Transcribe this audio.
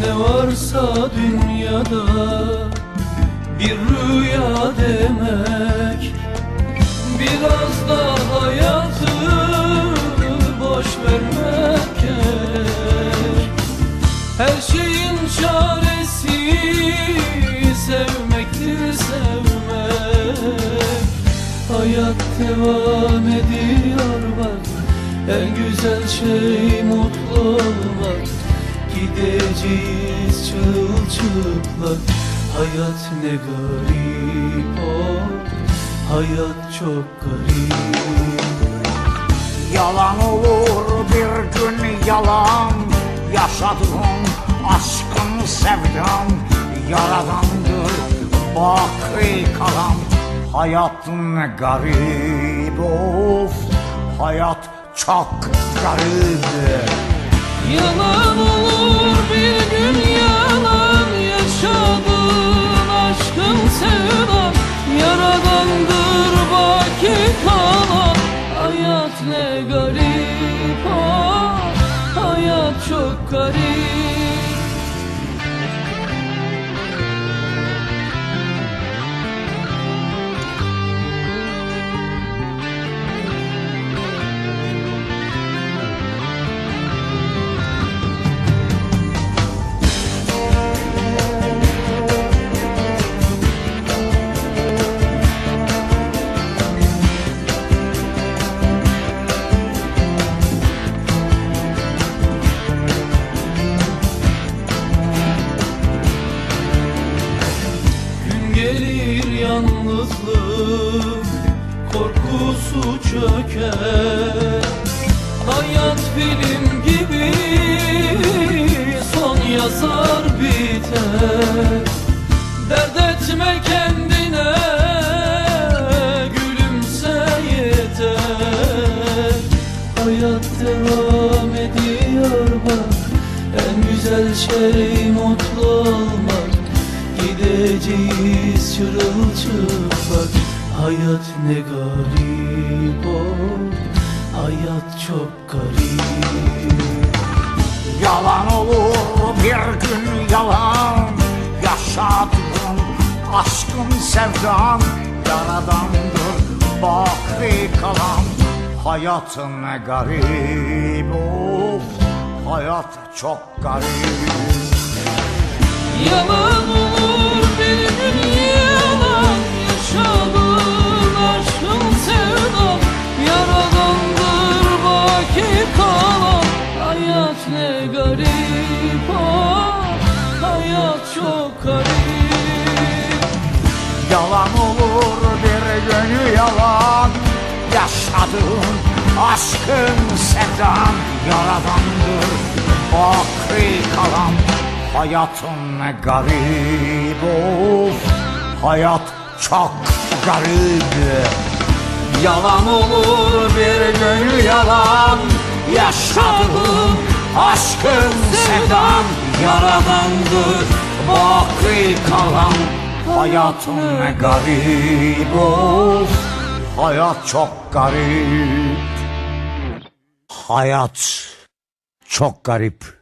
Ne varsa dünyada bir rüya demek. Biraz da hayatı boş vermek. Gerek Her şeyin çaresi sevmektir sevmek. Hayat devam ediyor bak En güzel şey mutlu olmak Gideceğiz çırılçıplak Hayat ne garip o Hayat çok garip. Yalan olur bir gün yalan. Yaşadığım aşkın sevdam Yaradandır baki kalan. Hayat ne garip of Hayat çok garip. Yalan yalnızlık Korkusu çöker. Hayat film gibi Son yazar biter. Dert etme kendine Gülümse yeter. Hayat devam ediyor bak En güzel şey mutlu olmak Gideceğiz çırılçıplak Hayat ne garip o Hayat çok garip. Yalan olur bir gün yalan. Yaşadığım aşkın sevdan Yaradandır baki kalan. Hayatın ne garip of Hayat çok garip. Yalan ne garip ah, Hayat çok garip. Yalan olur bir gün yalan. Yaşadığın aşkın sevdan. Yaradandır baki kalan. Hayatın ne garip of. Hayat çok garip. Yalan olur bir gün yalan. Yaşadığın aşkın sevdan Yaradandır baki kalan Hayatın ne garip of Hayat çok garip. Hayat çok garip